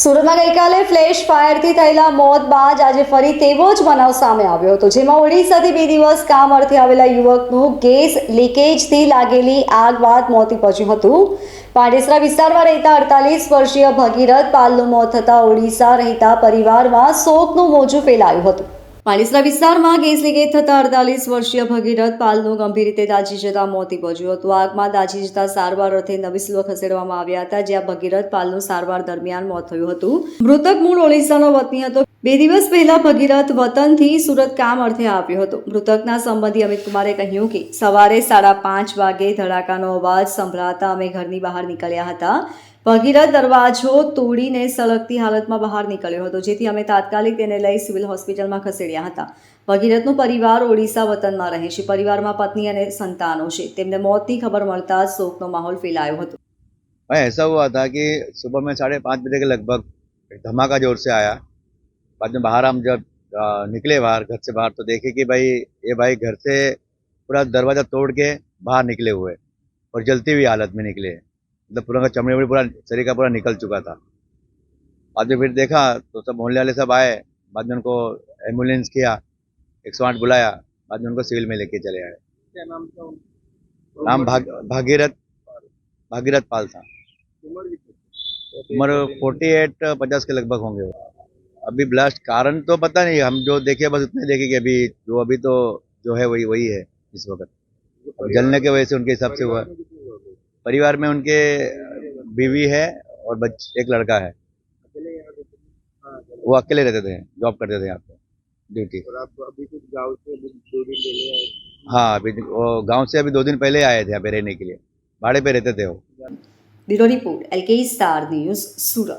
સુરતમાં ગઈકાલે ફ્લેશ ફાયરથી થયેલા મોત બાદ આજે ફરી તેવો જ બનાવ સામે આવ્યો હતો, જેમાં ઓડિશાથી બે દિવસ કામ અર્થે આવેલા યુવકનું ગેસ લીકેજથી લાગેલી આગ બાદ મોત નીપજ્યું હતું. પાંડેસરા વિસ્તારમાં રહેતા અડતાલીસ વર્ષીય ભગીરથ પાલનું મોત થતાં ઓડિશા રહેતા પરિવારમાં શોકનું મોજું ફેલાયું હતું. પાંડેસરા વિસ્તારમાં ગેસ લીકેજ થતા અડતાલીસ વર્ષીય ભગીરથ પાલનું ગંભીર રીતે દાજી જતા મોત નીપજ્યું હતું. આગમાં દાજી જતા સારવાર અર્થે નવીસલો ખસેડવામાં આવ્યા હતા, જ્યાં ભગીરથ પાલનું સારવાર દરમિયાન મોત થયું હતું. મૃતક મૂળ ઓડિશાનો વતની હતો. બે દિવસ પહેલા ભગીરથ વતનથી સુરત કામ અર્થે આવ્યો હતો. મૃતકના સંબંધી અમિત કુમારે કહ્યું કે, સવારે સાડા પાંચ વાગે ધડાકાનો અવાજ સંભળાતા અમે ઘરની બહાર નીકળ્યા હતા. ભગીરથ દરવાજો તોડીને સળગતી હાલતમાં બહાર નીકળ્યો હતો જેથી અમે તાત્કાલિક તેને લઈ સિવિલ હોસ્પિટલમાં ખસેડ્યા હતા ભગીરથનો પરિવાર ઓડિશા વતનમાં રહે છે પરિવારમાં પત્ની અને સંતાનો છે તેમને મોતની ખબર મળતા જ શોકનો માહોલ ફેલાયો હતો भाई ऐसा हुआ था कि सुबह में साढ़े पाँच बजे के लगभग एक धमाका जोर से आया बाद में बाहर हम जब अ, निकले बाहर घर से बाहर तो देखे कि भाई ये भाई घर से पूरा दरवाज़ा तोड़ के बाहर निकले हुए और जलती हुई हालत में निकले मतलब पूरा का चमड़ी वमड़ी पूरा शरीर का पूरा निकल चुका था। बाद में फिर देखा तो सब मोहल्ले वाले सब आए बाद में उनको एंबुलेंस किया एक सौ आठ बुलाया बाद में उनको सिविल में लेके चले आए। नाम उनका? नाम भाग भागीरथ भागीरथ पाल था। उम्र फोर्टी एट पचास के लगभग होंगे अभी ब्लास्ट कारण तो पता नहीं हम जो देखे बस उतने देखे कि अभी जो अभी तो जो है वही वही है इस वक्त। जलने की वजह से उनके हिसाब से हुआ। परिवार में उनके बीवी है और बच एक लड़का है। वो अकेले रहते थे जॉब करते थे यहाँ पे ड्यूटी हाँ अभी गाँव से अभी दो दिन पहले आए थे यहाँ पे रहने के लिए। भाड़े पे रहते थे वो। Bureau report L K star news Surat.